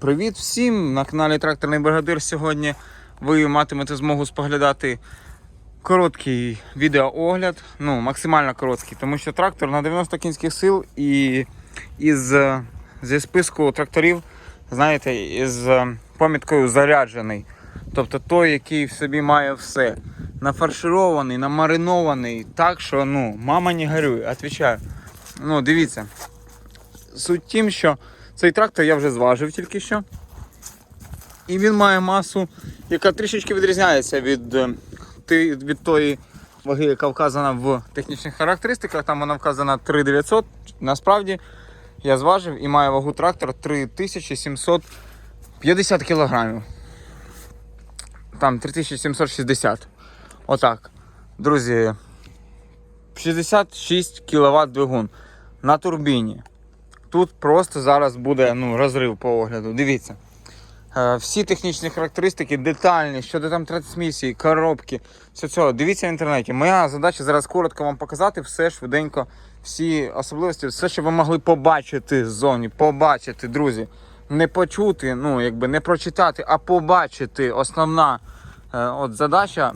Привіт всім! На каналі Тракторний Бригадир. Сьогодні ви матимете змогу споглядати короткий відеоогляд, ну максимально короткий, тому що трактор на 90 кінських сил і із е, зі списку тракторів, знаєте, із е, поміткою заряджений. Тобто той, який в собі має все. Нафарширований, намаринований, так що ну, мама не горюй, отвечаю. Ну, дивіться. Суть тім, що цей трактор я вже зважив тільки що. І він має масу, яка трішечки відрізняється від, е, від тої ваги, яка вказана в технічних характеристиках. Там вона вказана 3900. Насправді я зважив і має вагу трактора 3750 кг. Там 3760. Отак. Друзі, 66 кВт двигун на турбіні. Тут просто зараз буде ну, розрив по огляду. Дивіться. Е, всі технічні характеристики детальні, щодо там трансмісії, коробки, все цього. Дивіться в інтернеті. Моя задача зараз коротко вам показати все швиденько, всі особливості, все, що ви могли побачити з зоні, побачити, друзі. Не почути, ну якби не прочитати, а побачити. Основна е, от задача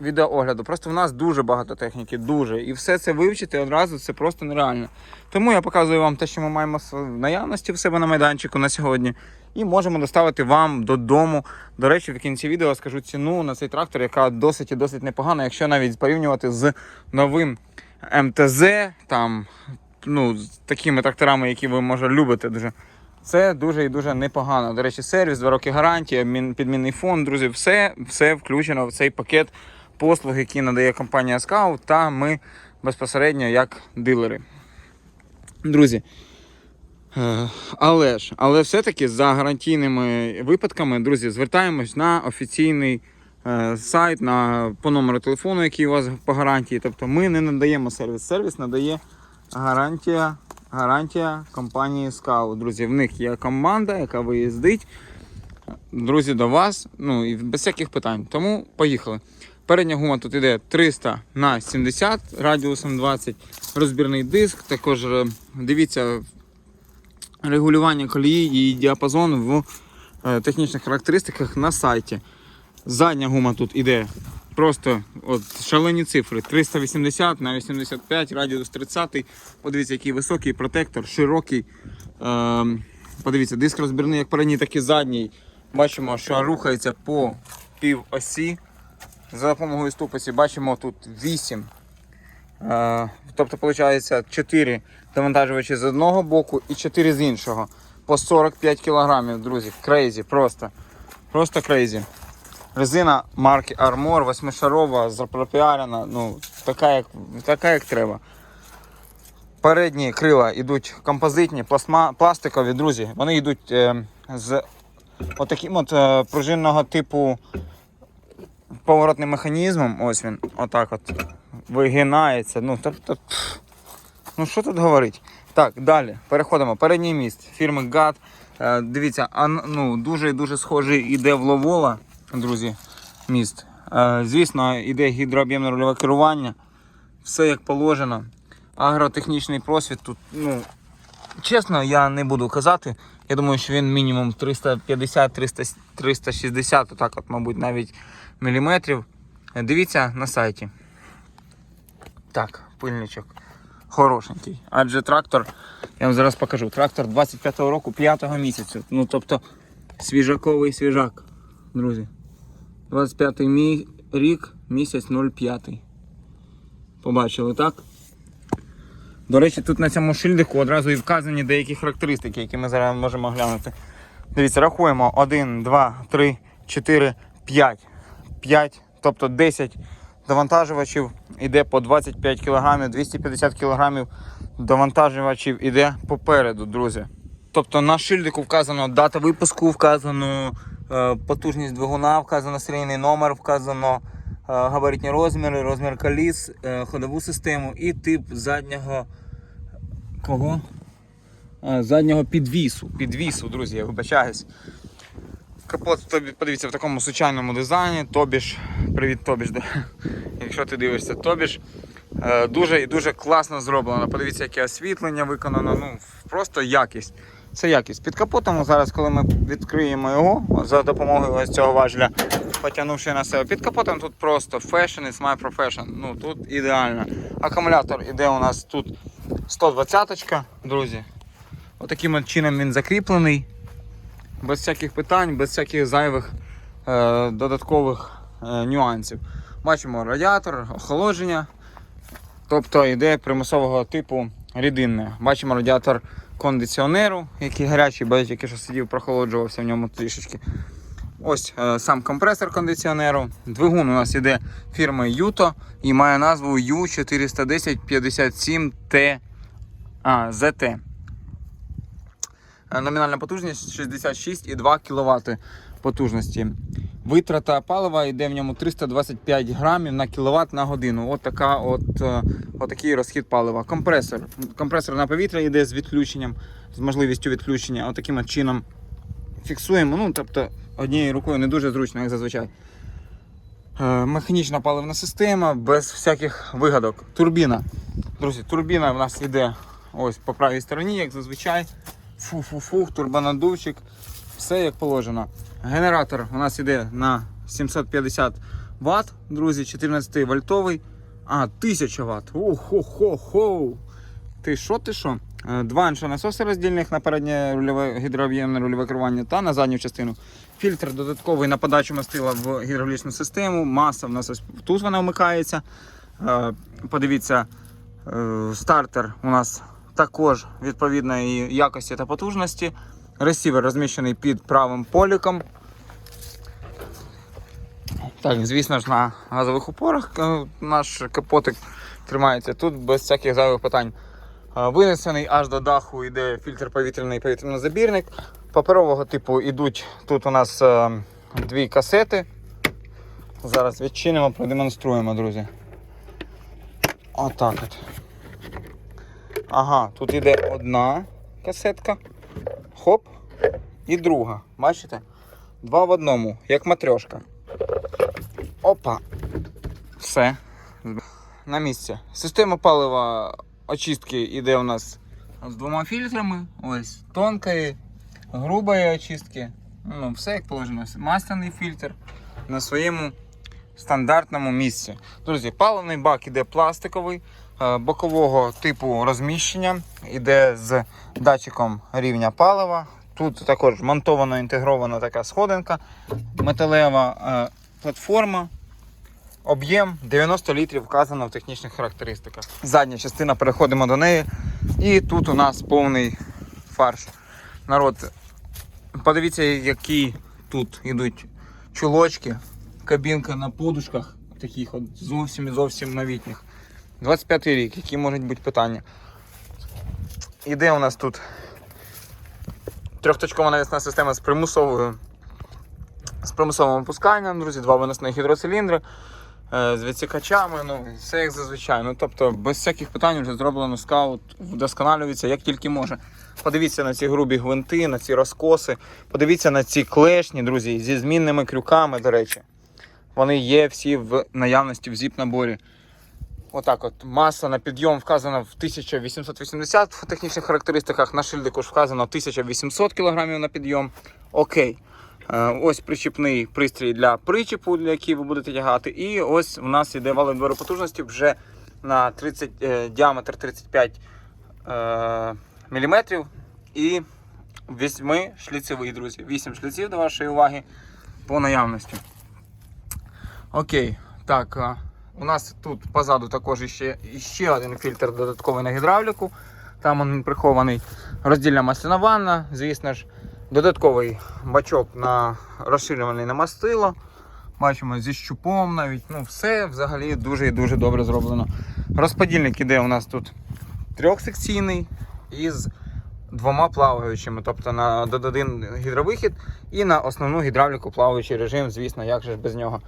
відеоогляду. Просто в нас дуже багато техніки, дуже. І все це вивчити одразу це просто нереально. Тому я показую вам те, що ми маємо в наявності в себе на майданчику на сьогодні. І можемо доставити вам додому. До речі, в кінці відео скажу ціну на цей трактор, яка досить і досить непогана, якщо навіть порівнювати з новим МТЗ, там, ну, з такими тракторами, які ви може любите дуже. Це дуже і дуже непогано. До речі, сервіс, 2 роки гарантія, мін- підмінний фонд, друзі, все, все включено в цей пакет послуг, які надає компанія Scout, та ми безпосередньо як дилери. Друзі. е, Але ж, але все-таки за гарантійними випадками, друзі, звертаємось на офіційний е, сайт, на, по номеру телефону, який у вас по гарантії. Тобто ми не надаємо сервіс. Сервіс надає гарантія, гарантія компанії Scout. Друзі, в них є команда, яка виїздить. Друзі, до вас, ну і без всяких питань. Тому поїхали. Передня гума тут іде 300 на 70 радіусом 20. Розбірний диск. Також е, дивіться регулювання колії і діапазон в е, технічних характеристиках на сайті. Задня гума тут іде просто от, шалені цифри. 380 на 85, радіус 30. Подивіться, який високий протектор, широкий. Е, подивіться, диск розбірний як передній, так і задній. Бачимо, що рухається по півосі. За допомогою ступиці бачимо тут 8. Е, тобто, виходить, 4 довантажувачі з одного боку і 4 з іншого. По 45 кг, друзі. Крейзі, просто. Просто крейзі. Резина марки Armor, восьмишарова, запропіарена, ну, така як, така як треба. Передні крила йдуть композитні, пластма, пластикові, друзі. Вони йдуть е, з отаким от е, пружинного типу поворотним механізмом. Ось він, отак от вигинається. Ну, тобто, ну що тут говорить? Так, далі переходимо. Передній міст фірми GAT. Е, дивіться, ну, дуже дуже схожий іде в Ловола, друзі, міст. Е, звісно, іде гідрооб'ємне рульове керування. Все як положено. Агротехнічний просвіт тут, ну, чесно, я не буду казати. Я думаю, що він мінімум 350-360, отак от, мабуть, навіть Е, Дивіться на сайті. Так, пильничок. Хорошенький. Адже трактор, я вам зараз покажу. Трактор 25-го року, 5-го місяцю. Ну, тобто свіжаковий свіжак, друзі. 25-й мій рік, місяць 05. Побачили, так? До речі, тут на цьому шильдику одразу і вказані деякі характеристики, які ми зараз можемо глянути. Дивіться, рахуємо 1, 2, 3, 4, 5. 5, тобто 10 довантажувачів іде по 25 кг, 250 кг довантажувачів іде попереду, друзі. Тобто на шильдику вказано дата випуску, вказано е, потужність двигуна, вказано серійний номер, вказано е, габаритні розміри, розмір коліс, е, ходову систему і тип заднього кого? А, заднього підвісу. Підвісу, друзі, я вибачаюсь. Капот, подивіться, в такому звичайному дизайні. Тобіж, привіт, Тобіж, да. якщо ти дивишся, Тобіж. Е, Дуже і дуже класно зроблено. Подивіться, яке освітлення виконано. Ну, просто якість. Це якість. Під капотом зараз, коли ми відкриємо його за допомогою ось цього важеля, потягнувши на себе. Під капотом тут просто fashion is my profession. Ну тут ідеально. Акумулятор іде у нас тут 120 друзі. Отаким от чином він закріплений. Без всяких питань, без всяких зайвих е, додаткових е, нюансів. Бачимо радіатор, охолодження. Тобто йде примусового типу рідинне. Бачимо радіатор кондиціонеру, який гарячий, бо я тільки що сидів, прохолоджувався в ньому трішечки. Ось е, сам компресор кондиціонеру. Двигун у нас іде фірми Юто і має назву U41057T а, ZT. Е, Номінальна потужність 66,2 кВт потужності. Витрата палива йде в ньому 325 грамів на кіловат на годину. От, така от, е, от такий розхід палива. Компресор. Компресор на повітря йде з відключенням, з можливістю відключення. От от чином фіксуємо. Ну, тобто однією рукою не дуже зручно, як зазвичай. Е, Механічна паливна система без всяких вигадок. Турбіна. Друзі, турбіна в нас йде ось по правій стороні, як зазвичай. Фу-фу-фу, турбонадувчик. Все як положено. Генератор у нас йде на 750 Вт, друзі, 14 вольтовий. А, 1000 Вт. О-хо-хо-хо. Ти що, ти що? Е, Два насоси роздільних на переднє рульове гідрооб'ємне рульове керування та на задню частину. Фільтр додатковий на подачу мастила в гідравлічну систему. Маса в нас ось тут вона вмикається. Е, Подивіться, е, стартер у нас також відповідної якості та потужності. Ресівер розміщений під правим поліком. Так, звісно ж, на газових упорах е, наш капотик тримається. Тут без всяких зайвих питань. Е, Винесений аж до даху йде фільтр повітряний повітрянозабірник. Паперового типу йдуть тут у нас е, дві касети. Зараз відчинимо, продемонструємо, друзі. Отак от. Ага, тут йде одна касетка. Хоп. І друга. Бачите? Два в одному, як матрешка. Опа. Все. На місці. Система палива очистки йде у нас з двома фільтрами. Ось тонкої, грубої очистки. Ну, все як положено. Масляний фільтр на своєму стандартному місці. Друзі, паливний бак іде пластиковий, е, бокового типу розміщення, іде з датчиком рівня палива. Тут також монтовано інтегрована така сходинка, металева е, платформа. Об'єм 90 літрів вказано в технічних характеристиках. Задня частина, переходимо до неї. І тут у нас повний фарш. Народ, подивіться, які тут йдуть чулочки, кабінка на подушках, таких от зовсім і зовсім новітніх. 25 рік, які можуть бути питання. Іде у нас тут трьохточкова навісна система з примусовою з примусовим опусканням, друзі, два виносних гідроциліндри е, з відсікачами, ну, все як зазвичай. Ну, тобто, без всяких питань вже зроблено скаут, вдосконалюється як тільки може. Подивіться на ці грубі гвинти, на ці розкоси, подивіться на ці клешні, друзі, зі змінними крюками, до речі. Вони є всі в наявності в зіп-наборі. Отак от. Маса на підйом вказана в 1880 в технічних характеристиках. На шильдику ж вказано 1800 кг на підйом. Окей. Е, Ось причіпний пристрій для причіпу, для який ви будете тягати. І ось у нас іде валом потужності вже на 30, е, діаметр 35 е, мм і 8 шліцевий, друзі. 8 шліців до вашої уваги по наявності. Окей, так. У нас тут позаду також іще, іще один фільтр додатковий на гідравліку. Там він прихований роздільна масляна ванна, звісно ж, додатковий бачок на розширюваний на мастило. Бачимо зі щупом навіть. Ну, все взагалі дуже і дуже добре зроблено. Розподільник іде у нас тут трьохсекційний із двома плаваючими, тобто на один гідровихід і на основну гідравліку плаваючий режим, звісно, як же ж без нього.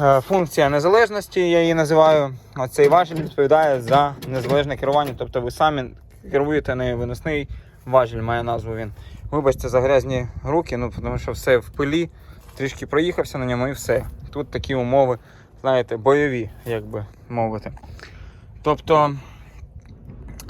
Е, Функція незалежності, я її називаю. Цей важіль відповідає за незалежне керування. Тобто ви самі керуєте не виносний важіль, має назву він. Вибачте за грязні руки, ну тому що все в пилі, трішки проїхався на ньому і все. Тут такі умови, знаєте, бойові, як би мовити. Тобто,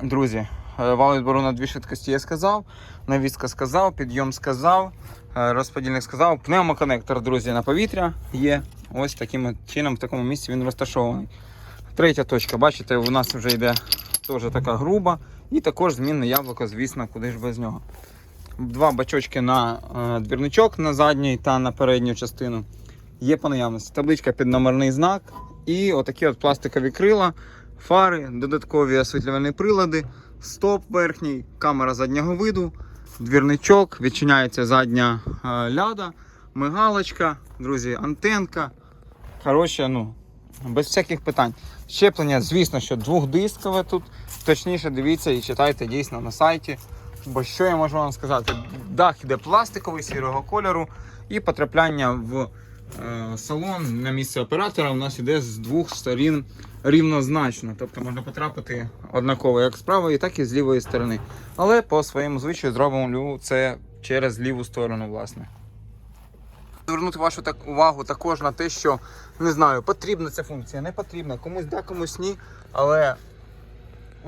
друзі, Е, Вал відбору на дві швидкості я сказав, навіска сказав, підйом сказав, е, розподільник сказав. Пневмоконектор, друзі, на повітря є. Ось таким чином, в такому місці він розташований. Третя точка, бачите, у нас вже йде теж така груба. І також змінне яблуко, звісно, куди ж без нього. Два бачочки на е, двірничок на задній та на передню частину. Є по наявності. Табличка під номерний знак. І отакі от пластикові крила, фари, додаткові освітлювальні прилади, стоп верхній, камера заднього виду, двірничок, відчиняється задня е, ляда, мигалочка, друзі, антенка. Коротше, ну, без всяких питань. Щеплення, звісно, що двохдискове тут. Точніше, дивіться і читайте дійсно на сайті. Бо що я можу вам сказати? Дах іде пластиковий сірого кольору, і потрапляння в е, салон на місце оператора у нас іде з двох сторін рівнозначно. Тобто можна потрапити однаково як з правої, так і з лівої сторони. Але по своєму звичаю зробимо це через ліву сторону, власне. Звернути вашу так увагу також на те, що не знаю, потрібна ця функція, не потрібна, комусь да, комусь ні. Але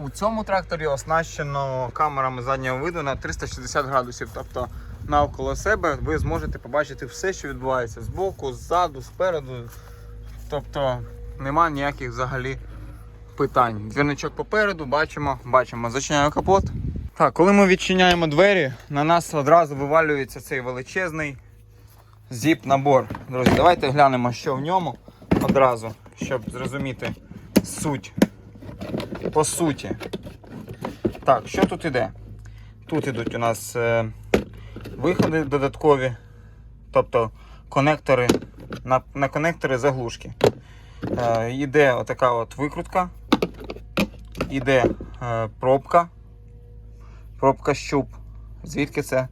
у цьому тракторі оснащено камерами заднього виду на 360 градусів. Тобто навколо себе ви зможете побачити все, що відбувається з боку, ззаду, спереду. Тобто нема ніяких взагалі питань. Двірничок попереду, бачимо, бачимо, зачиняю капот. Так, коли ми відчиняємо двері, на нас одразу вивалюється цей величезний зіп-набор. Друзі, давайте глянемо, що в ньому одразу, щоб зрозуміти суть. По суті. Так, що тут іде? Тут ідуть у нас е, виходи додаткові, тобто конектори на, на конектори заглушки. Е, іде отака от викрутка, іде е, пробка, пробка щуп. Звідки це?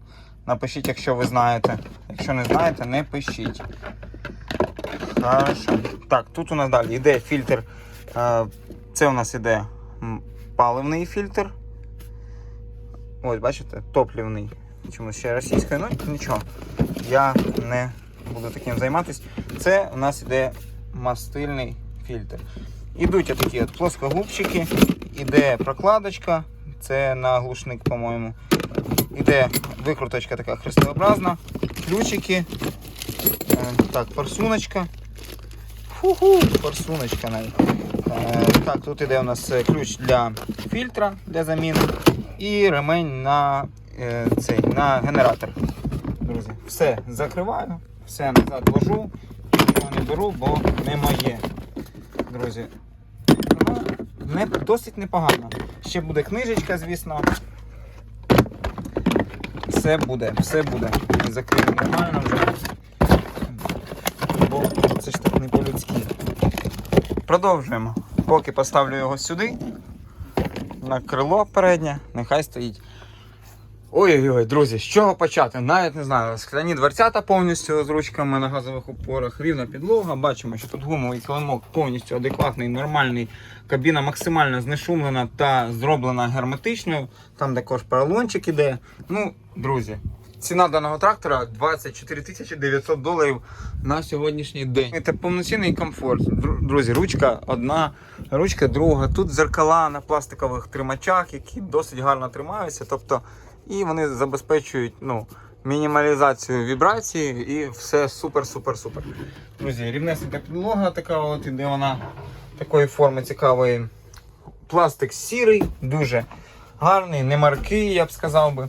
Напишіть, якщо ви знаєте. Якщо не знаєте, не пишіть. Хорошо. Так, тут у нас далі йде фільтр. Е, Це у нас іде паливний фільтр. Ось, бачите, топлівний. Чомусь ще російською, ну нічого. Я не буду таким займатися. Це у нас іде мастильний фільтр. Ідуть отакі от плоскогубчики, іде прокладочка, це на глушник, по-моєму. Іде викруточка така хрестообразна, ключики, е, так, форсуночка. Фу-ху, форсуночка навіть. Е, Так, тут іде у нас е, ключ для фільтра для заміни і ремень на, цей, на генератор. Друзі, все закриваю, все назад ложу, нічого не беру, бо не моє. Друзі, ну, не, досить непогано. Ще буде книжечка, звісно. Все буде, все буде. Закрив нормально вже. Бо це ж так не по-людськи. Продовжуємо. Поки поставлю його сюди, на крило переднє, нехай стоїть. Ой-ой-ой, друзі, з чого почати? Навіть не знаю. Скляні дверцята повністю з ручками на газових опорах, рівна підлога. Бачимо, що тут гумовий килимок повністю адекватний, нормальний. Кабіна максимально знешумлена та зроблена герметичною. Там також поролончик іде. Ну, друзі, ціна даного трактора 24 тисячі 900 доларів на сьогоднішній день. Це повноцінний комфорт. Друзі, ручка одна, ручка друга. Тут зеркала на пластикових тримачах, які досить гарно тримаються. Тобто, і вони забезпечують ну, мінімалізацію вібрації і все супер-супер-супер. Друзі, рівнесенька підлога така, от іде вона такої форми цікавої. Пластик сірий, дуже гарний, не маркий, я б сказав би.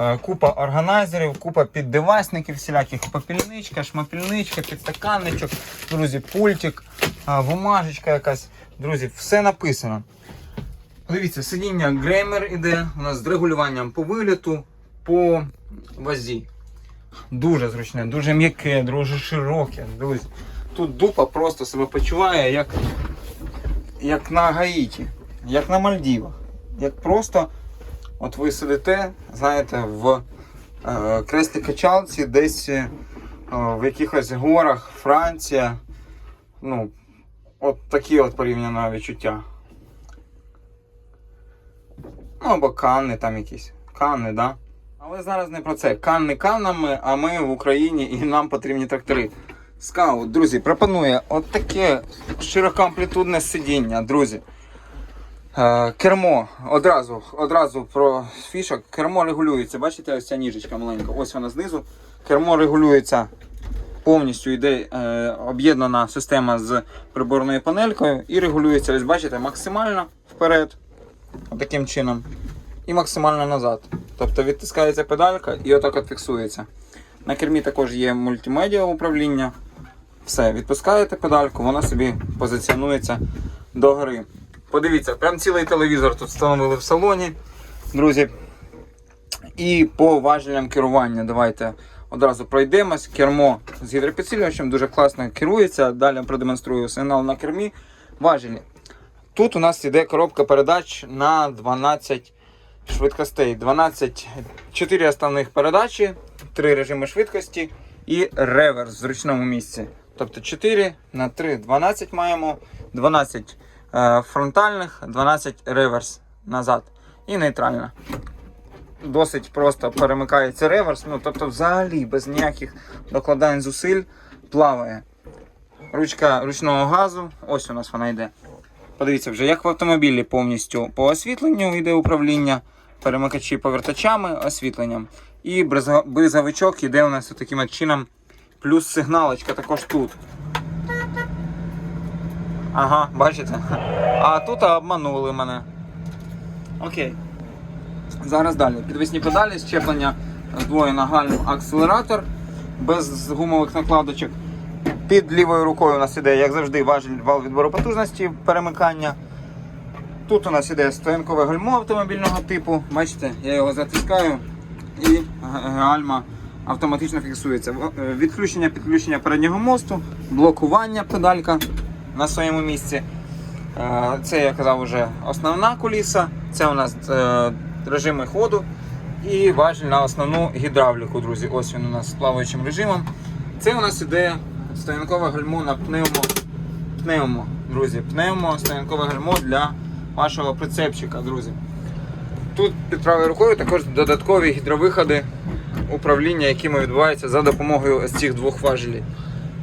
Е, Купа органайзерів, купа піддевайсників всіляких, попільничка, шмапільничка, підстаканничок, друзі, пультик, е, бумажечка якась. Друзі, все написано. Дивіться, сидіння греймер іде у нас з регулюванням по виліту, по вазі. Дуже зручне, дуже м'яке, дуже широке, друзі. Тут дупа просто себе почуває як, як на Гаїті, як на Мальдівах. Як просто от ви сидите, знаєте, в е, креслі качалці десь е, в якихось горах, Франція. Ну, от такі от порівняно відчуття. Ну, або Канни там якісь. Канни, да? Але зараз не про це. Канни каннами, а ми в Україні і нам потрібні трактори. Скаут, друзі, пропонує от таке широкоамплітудне сидіння, друзі. Е, Кермо одразу, одразу про фішок. Кермо регулюється. Бачите, ось ця ніжечка маленька, ось вона знизу. Кермо регулюється повністю йде е, об'єднана система з приборною панелькою і регулюється, ось бачите, максимально вперед, таким чином, і максимально назад. Тобто відтискається педалька і отак от фіксується. На кермі також є мультимедіа управління. Все, відпускаєте педальку, вона собі позиціонується догори. Подивіться, прям цілий телевізор тут встановили в салоні, друзі. І по важелям керування давайте одразу пройдемось. Кермо з гідропідсилювачем дуже класно керується. Далі продемонструю сигнал на кермі. Важелі. Тут у нас йде коробка передач на 12 швидкостей. 12, 4 основних передачі, 3 режими швидкості і реверс в зручному місці. Тобто 4 на 3 12 маємо, 12 е, фронтальних, 12 реверс назад і нейтральна. Досить просто перемикається реверс, ну тобто взагалі без ніяких докладань зусиль плаває. Ручка ручного газу, ось у нас вона йде. Подивіться, вже як в автомобілі повністю по освітленню йде управління, перемикачі повертачами, освітленням. І бризовичок йде у нас таким чином. Плюс сигналочка також тут. Ага, бачите? А тут обманули мене. Окей. Зараз далі. Підвісні педалі, щеплення здвоєна гальм акселератор без гумових накладочок. Під лівою рукою у нас іде, як завжди, важіль вал відбору потужності, перемикання. Тут у нас іде стоянкове гальмо автомобільного типу. Бачите, я його затискаю і гальма автоматично фіксується. Е, Відключення, підключення переднього мосту, блокування педалька на своєму місці. Е, Це я казав вже основна куліса. Це у нас е, режими ходу і важіль на основну гідравліку, друзі. Ось він у нас з плаваючим режимом. Це у нас іде стоянкове гальмо на пневмо. Пневмо, друзі, пневмо, стоянкове гальмо для вашого прицепчика, друзі. Тут під правою рукою також додаткові гідровиходи управління, якими відбуваються за допомогою ось цих двох важелів.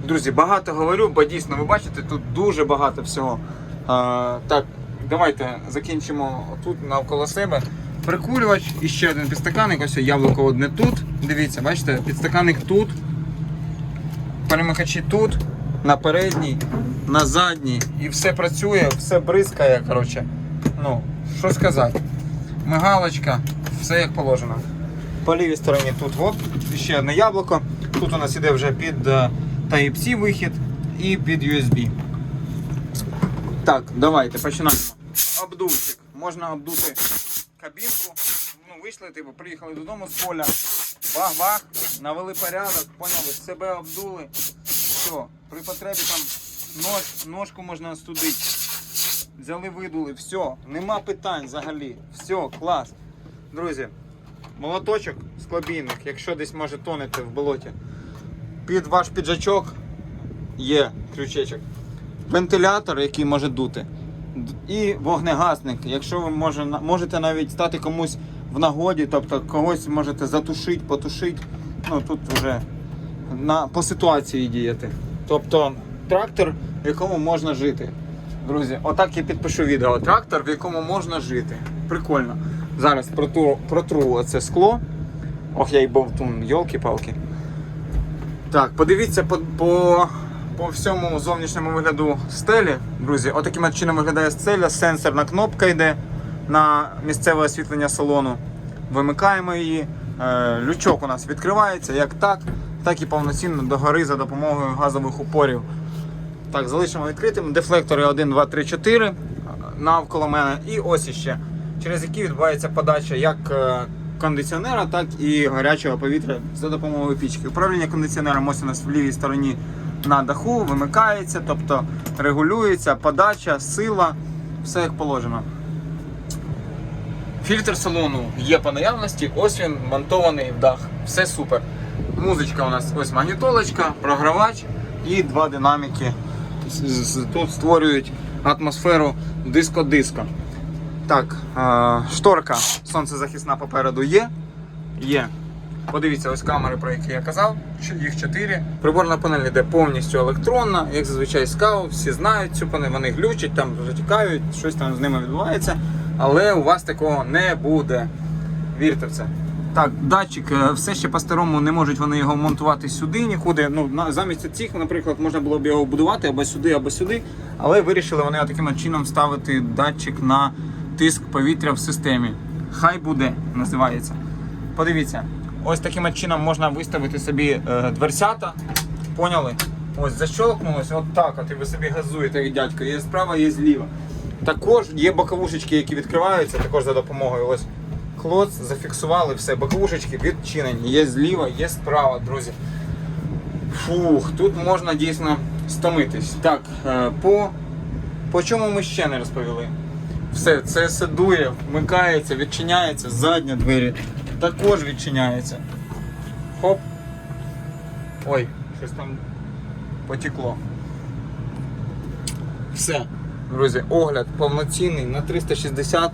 Друзі, багато говорю, бо дійсно ви бачите, тут дуже багато всього. А, так, давайте закінчимо тут навколо себе. Прикурювач і ще один підстаканник. Ось яблуко одне тут. Дивіться, бачите, підстаканник тут. Перемикачі тут, на передній, на задній. І все працює, все бризкає. Коротше. Ну, що сказати. Мигалочка, все як положено. По лівій стороні тут оп, ще одне яблуко. Тут у нас іде вже під е, Type-C вихід і під USB. Так, давайте починаємо. Обдувчик. Можна обдути кабінку. Ну, вийшли, типу, приїхали додому з поля. Бах-бах, навели порядок, поняли, себе обдули. Все, при потребі там нож, ножку можна остудити. Взяли, видули, все, нема питань взагалі. Все, клас. Друзі, молоточок склобійник, якщо десь може тонете в болоті. Під ваш піджачок є крючечок. Вентилятор, який може дути. І вогнегасник. Якщо ви може, можете навіть стати комусь в нагоді, тобто когось можете затушити, потушити. Ну тут вже на, по ситуації діяти. Тобто трактор, в якому можна жити. Друзі, отак я підпишу відео. Трактор, в якому можна жити. Прикольно. Зараз протру, протру оце скло. Ох, я й бовтун, йолки-палки. Так, подивіться по, по, по всьому зовнішньому вигляду стелі. Друзі, отаким от чином виглядає стеля, сенсорна кнопка йде на місцеве освітлення салону. Вимикаємо її. Е, лючок у нас відкривається як так, так і повноцінно догори за допомогою газових упорів. Так, залишимо відкритим. Дефлектори 1, 2, 3, 4 навколо мене. І ось іще, через які відбувається подача як е, кондиціонера, так і гарячого повітря за допомогою пічки. Управління кондиціонером ось у нас в лівій стороні на даху, вимикається, тобто регулюється подача, сила, все як положено. Фільтр салону є по наявності, ось він монтований в дах. Все супер. Музичка у нас ось магнітолочка, програвач і два динаміки. Тут створюють атмосферу диско-диско. Так, е, шторка сонцезахисна попереду є. Є. Подивіться, ось камери, про які я казав, їх чотири. Приборна панель йде повністю електронна, як зазвичай скау, всі знають цю панель, вони глючать, там затікають, щось там з ними відбувається. Але у вас такого не буде. Вірте в це. Так, датчик, е, все ще по-старому не можуть вони його монтувати сюди нікуди. Ну, замість цих, наприклад, можна було б його будувати або сюди, або сюди. Але вирішили вони таким чином ставити датчик на тиск повітря в системі. Хай буде, називається. Подивіться, ось таким чином можна виставити собі е, дверцята. Поняли? Ось защелкнулося, от так, от і ви собі газуєте, як дядько. Є справа, є зліва. Також є боковушечки, які відкриваються, також за допомогою. Ось клоц, зафіксували все. Боковушечки відчинені. Є зліва, є справа, друзі. Фух, тут можна дійсно стомитись. Так, е, по, по чому ми ще не розповіли? Все, це все дує, вмикається, відчиняється, задня двері також відчиняється. Хоп. Ой, щось там потекло. Все, друзі, огляд повноцінний на 360.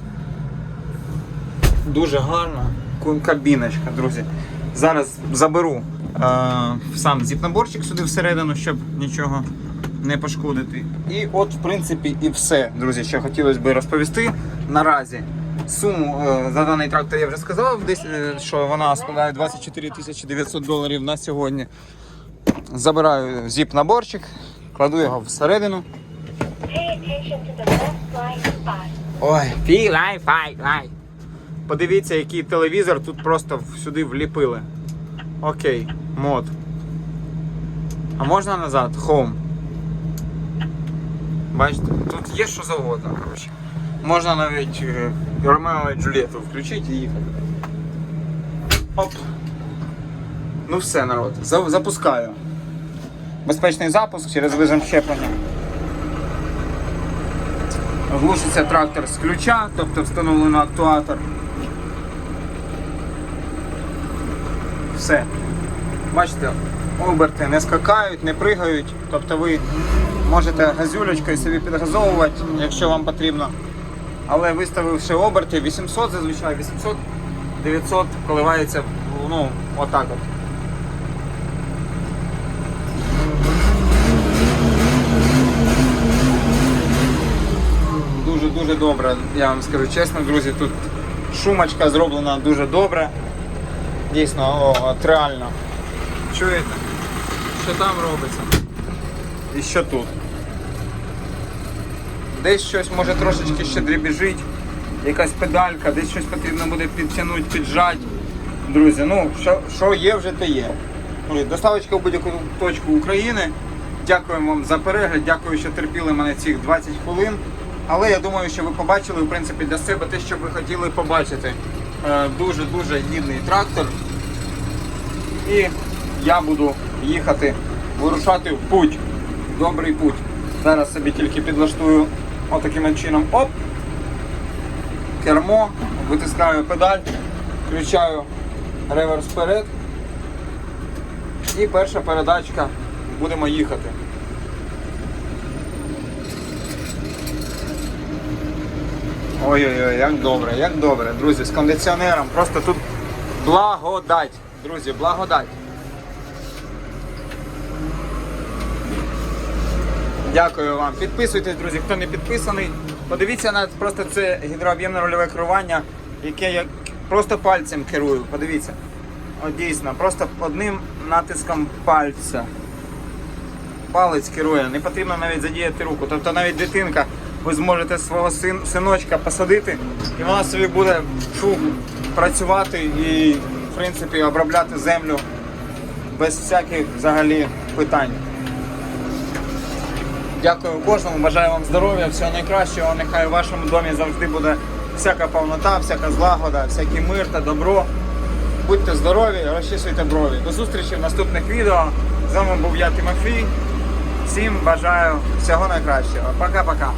Дуже гарна кабіночка, друзі. Зараз заберу е, сам зіп-наборчик сюди всередину, щоб нічого не пошкодити. І от, в принципі, і все, друзі, що хотілося б розповісти. Наразі суму е, за даний трактор я вже сказав, десь, е, що вона складає 24 тисячі 900 доларів на сьогодні. Забираю зіп-наборчик, кладу його всередину. Ой, філай, фай, фай. Подивіться, який телевізор тут просто сюди вліпили. Окей, мод. А можна назад? Home. Бачите, тут є що завгодно, коротше. Можна навіть е, Ромео і Джульєту включити і їхати. Оп. Ну все, народ. Запускаю. Безпечний запуск через режим щеплення. Глушиться трактор з ключа, тобто встановлено актуатор. Все. Бачите, оберти не скакають, не пригають. Тобто ви можете газюлечкою собі підгазовувати, якщо вам потрібно. Але виставивши оберти 800 зазвичай, 800, 900 коливається, ну, отак от. Дуже-дуже добре, я вам скажу чесно, друзі, тут шумочка зроблена дуже добре. Дійсно, о, от реально. Чуєте? Що там робиться? І що тут? Десь щось може трошечки ще дрібіжить, якась педалька, десь щось потрібно буде підтягнути, піджати. Друзі, ну що, що є, вже те є. Доставочка в будь-яку точку України. Дякую вам за перегляд, дякую, що терпіли мене цих 20 хвилин. Але я думаю, що ви побачили в принципі для себе те, що ви хотіли побачити. Е, Дуже-дуже гідний трактор. І я буду їхати, вирушати в путь. Добрий путь. Зараз собі тільки підлаштую отаким чином. Оп! Кермо, витискаю педаль, включаю реверс вперед. І перша передачка. Будемо їхати. Ой-ой-ой, як добре, як добре, друзі, з кондиціонером. Просто тут благодать. Друзі, благодать. Дякую вам. Підписуйтесь, друзі, хто не підписаний. Подивіться на просто це гідрооб'ємне рульове керування, яке я просто пальцем керую. Подивіться. От дійсно, просто одним натиском пальця. Палець керує, не потрібно навіть задіяти руку. Тобто навіть дитинка, ви зможете свого син, синочка посадити, і вона собі буде фу, працювати і, в принципі, обробляти землю без всяких взагалі питань. Дякую кожному, бажаю вам здоров'я, всього найкращого. Нехай у вашому домі завжди буде всяка повнота, всяка злагода, всякий мир та добро. Будьте здорові, розчісуйте брові. До зустрічі в наступних відео. З вами був я Тимофій. Всім бажаю всього найкращого. Пока-пока.